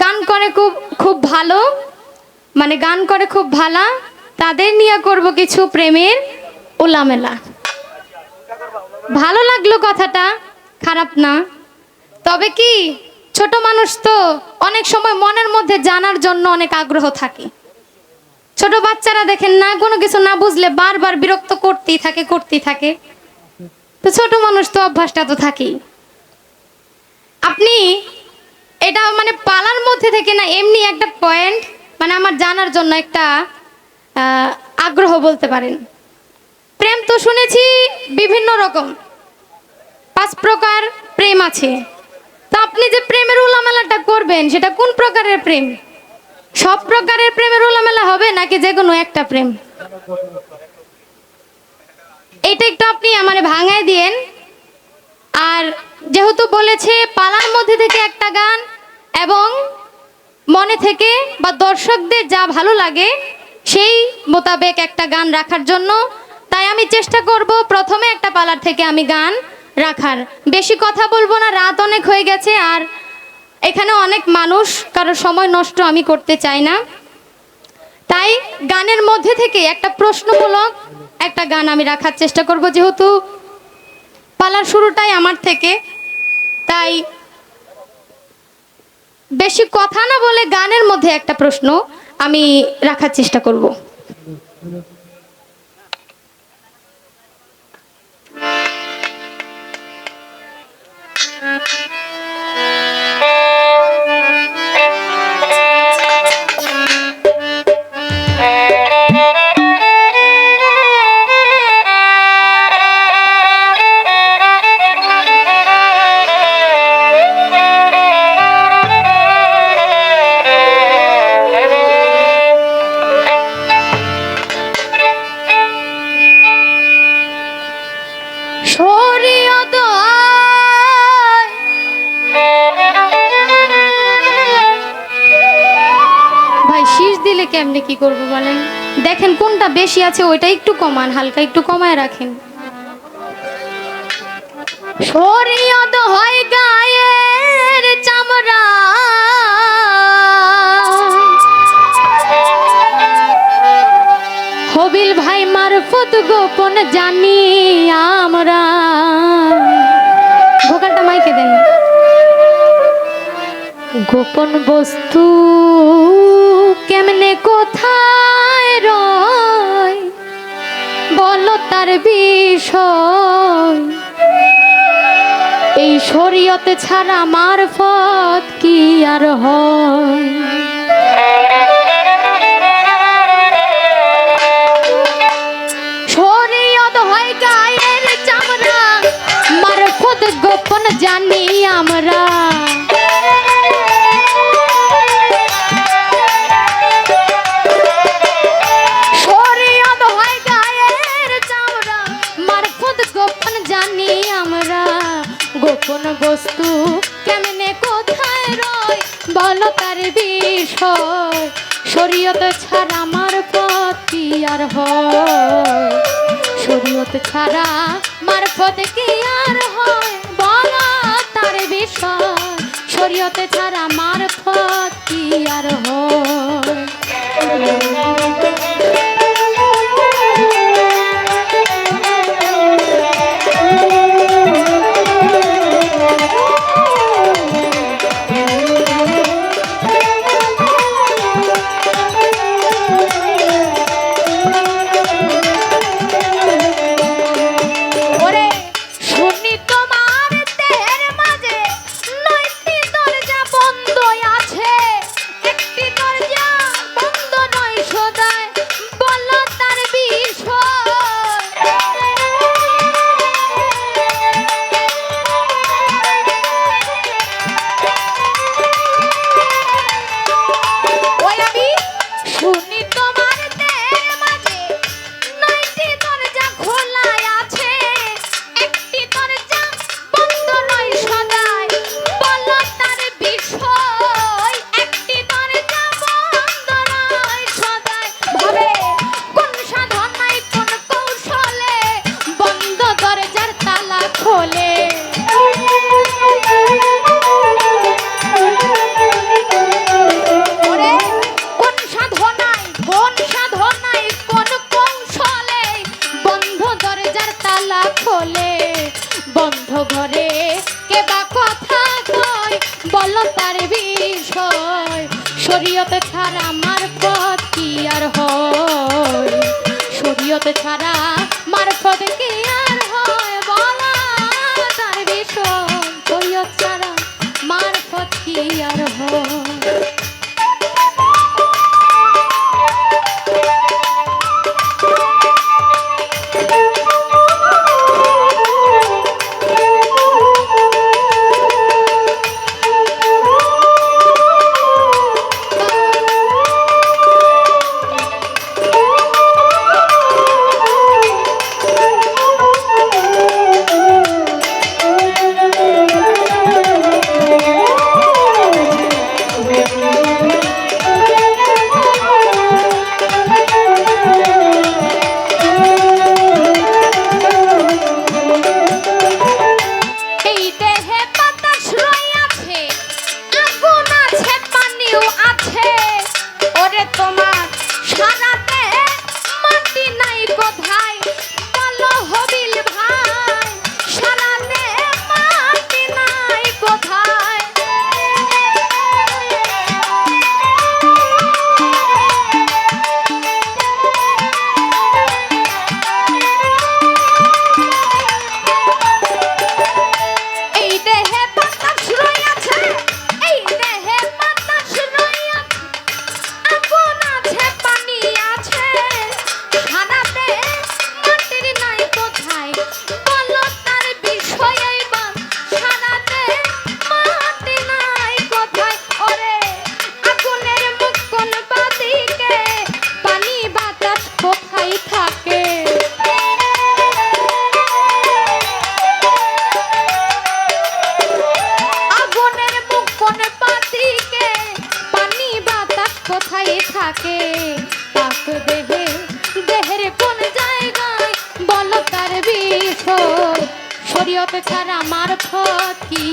গান করে খুব খুব ভালো মানে গান করে খুব ভালো। তাদের নিয়ে করব কিছু প্রেমের ওলামেলা। ভালো লাগল কথাটা, খারাপ না। তবে কি, ছোট মানুষ তো অনেক সময় মনের মধ্যে জানার জন্য অনেক আগ্রহ থাকে। ছোট বাচ্চারা দেখেন না, কোনো কিছু না বুঝলে বারবার বিরক্ত করতেই থাকে করতেই থাকে। তো ছোট মানুষ তো অভ্যাসটা তো থাকেই। আপনি এটা মানে পালার মধ্যে থেকে না, এমনি একটা পয়েন্ট মানে আমার জানার জন্য একটা আগ্রহ বলতে পারেন। প্রেম তো শুনেছি বিভিন্ন রকম। পাঁচ প্রকার প্রেম আছে। তো আপনি যে প্রেমের উলামেলাটা করবেন, সেটা কোন প্রকারের প্রেম? সব প্রকারের প্রেমের উলামেলা হবে নাকি যে কোনো একটা প্রেম? এটা একটু আপনি মানে ভাঙায় দিয়েন। আর যেহেতু বলেছে, পালার মধ্যে থেকে একটা গান এবং মনে থেকে বা দর্শকদের যা ভালো লাগে, সেই মোতাবেক একটা গান রাখার জন্য। তাই আমি চেষ্টা করব প্রথমে একটা পালার থেকে আমি গান রাখার। বেশি কথা বলব না, রাত অনেক হয়ে গেছে আর এখানে অনেক মানুষ, কারও সময় নষ্ট আমি করতে চাই না। তাই গানের মধ্যে থেকে একটা প্রশ্নমূলক একটা গান আমি রাখার চেষ্টা করব, যেহেতু পালার শুরুটাই আমার থেকে। তাই বেশি কথা না বলে গানের মধ্যে একটা প্রশ্ন আমি রাখার চেষ্টা করব। দিলে কেমনে কি করব বলেন? দেখেন কোনটা বেশি আছে ওইটা একটু কমান, হালকা একটু কমায় রাখেন। শরীয়ত হয় গায়ের চামড়া। হবিল ভাই মারফত গোপন জানি আমরা। ভোকালটা মাইকে দেন। গোপন বস্তু কেমনে কোথায় রয়? বল তার বিষয়। এই শরীয়তে ছাড়া মারফত কি আর হয়? ছাড়া মারফত কি আর হয়? বলা তার বিষয়। শরীয়তে ছাড়া মারফত কি আর হয়? শরীয়তে ছাড়া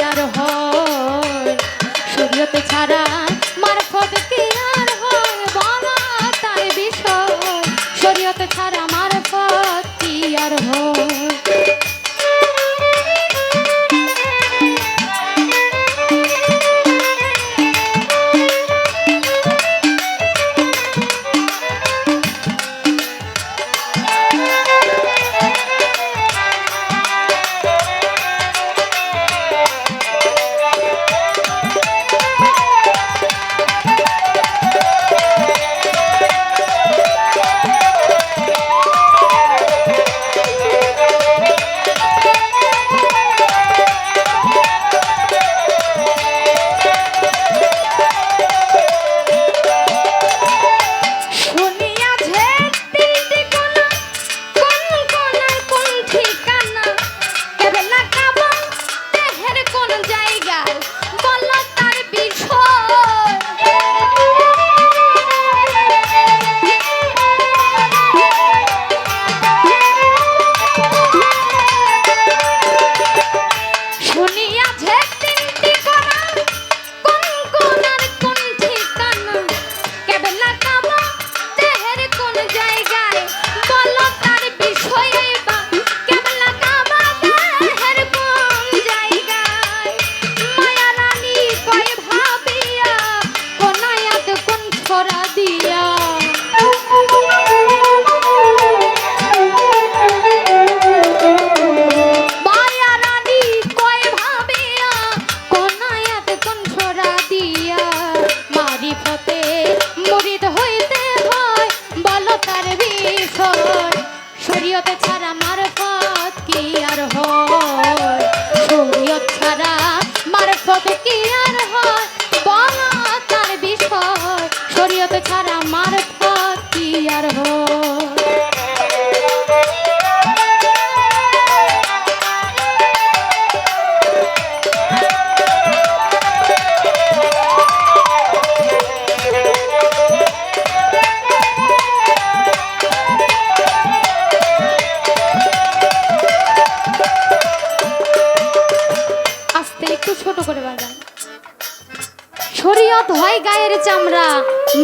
আর হয় সূর্যতে ছাড়া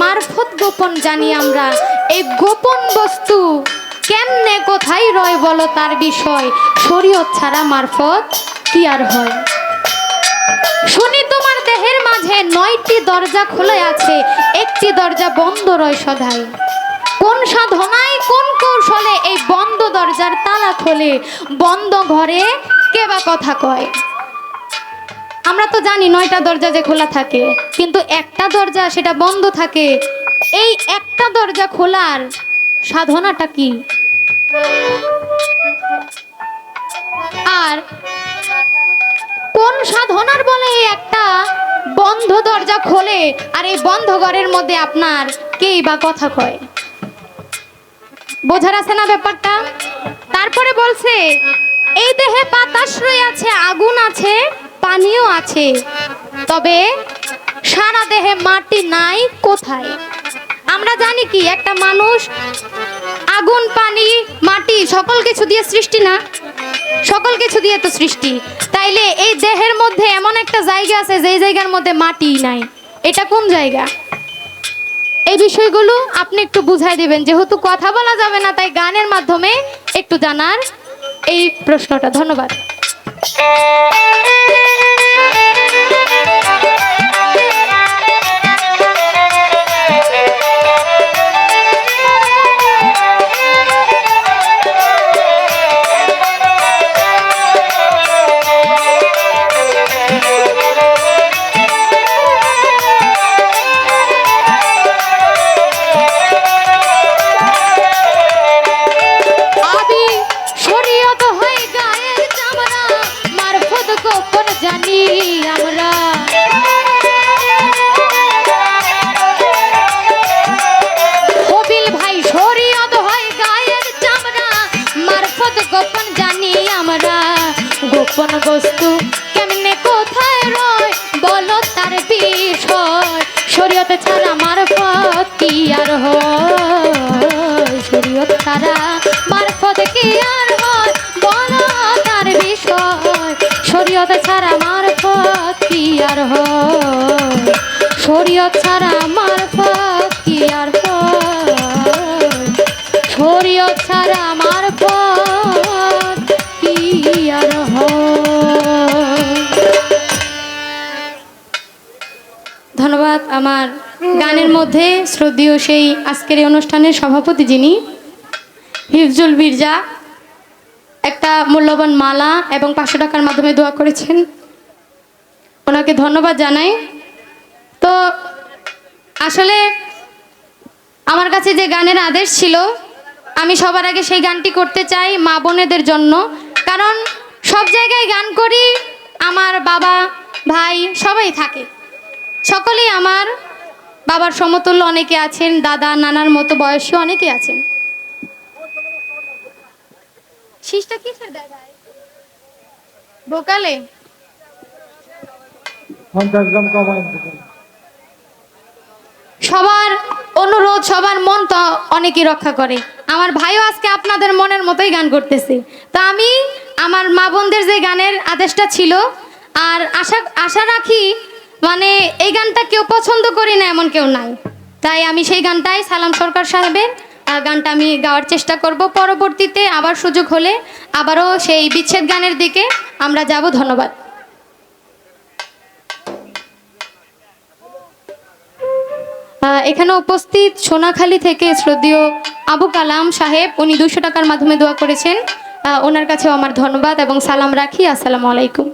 মারফত গোপন জানি আমরা। এই গোপন বস্তু কেমনে কোথায় রয় বলো তার বিষয়? শরীয়ত ছাড়া মারফত কি আর হয়? শুনি তোমার দেহের মাঝে নয়টি দরজা খোলে আছে, একটি দরজা বন্ধ রয় সদাই। কোন সাধনায় কোন কৌশলে এই বন্ধ দরজার তালা খোলে? বন্ধ ঘরে কেবা কথা কয়? আমরা তো জানি নয়টা দরজা যে খোলা থাকে, কিন্তু একটা দরজা সেটা বন্ধ থাকে। এই একটা দরজা খোলার সাধনাটা কি? আর কোন সাধনার বলে একটা বন্ধ দরজা খোলে? আর এই বন্ধ ঘরের মধ্যে আপনার কেই বা কথা কয়? বোঝার আছে না ব্যাপারটা? তারপরে বলছে, এই দেহে বাতাস রয়ে আছে আগুন আছে পানিও আছে। তবে সারা দেহে মাটি নাই কোথায়? আমরা জানি কি, একটা মানুষ আগুন, পানি, মাটি সকল কিছু দিয়ে সৃষ্টি না? সকল কিছু দিয়ে তো সৃষ্টি। তাইলে এই দেহের মধ্যে এমন একটা জায়গা আছে যেই জায়গার মধ্যে মাটি নাই। এটা কোন জায়গা? এই বিষয়গুলো আপনি একটু বুঝাই দিবেন। যেহেতু কথা বলা যাবে না, তাই গানের মাধ্যমে একটু জানার এই প্রশ্নটা। ধন্যবাদ। বস্তু কেমনে কোথায় রয়? বলো তার বিষয়। শরীয়ত ছাড়া মারফত কি আর হয়? শরীয়ত ছাড়া মারফত কি আর হয়? বলো তার বিষয়। শরীয়ত ছাড়া মারফত কি আর হয়? শরীয়ত ছাড়া আমার গানের মধ্যে শ্রদ্ধেয় সেই আজকের এই অনুষ্ঠানের সভাপতি যিনি, হিফজুল বিরজা একটা মূল্যবান মালা এবং পাঁচশো টাকার মাধ্যমে দোয়া করেছেন। ওনাকে ধন্যবাদ জানাই। তো আসলে আমার কাছে যে গানের আদেশ ছিল, আমি সবার আগে সেই গানটি করতে চাই মা বোনেদের জন্য। কারণ সব জায়গায় গান করি, আমার বাবা, ভাই সবাই থাকে। সকলেই আমার বাবার সমতুল্য অনেকে আছেন দাদা নানার মতো বয়সী অনেকে আছেন। শীষটা দেখায়? ভোকালে সবার অনুরোধ সবার মন তো অনেকেই রক্ষা করে। আমার ভাইও আজকে আপনাদের মনের মতোই গান করতেছে। তো আমি আমার মা বোনদের যে গানের আদেশটা ছিল আর আশা আশা রাখি মানে এই গানটা কেউ পছন্দ করি না, এমন কেউ নাই। তাই আমি সেই গানটাই সালাম সরকার সাহেবের গানটা আমি গাওয়ার চেষ্টা করব। পরবর্তীতে আবার সুযোগ হলে আবারও সেই বিচ্ছেদ গানের দিকে আমরা যাব। ধন্যবাদ। এখানে উপস্থিত সোনাখালী থেকে শ্রদ্ধেয় আবু কালাম সাহেব, উনি দুশো টাকার মাধ্যমে দোয়া করেছেন। ওনার কাছেও আমার ধন্যবাদ এবং সালাম রাখি। আসসালামু আলাইকুম।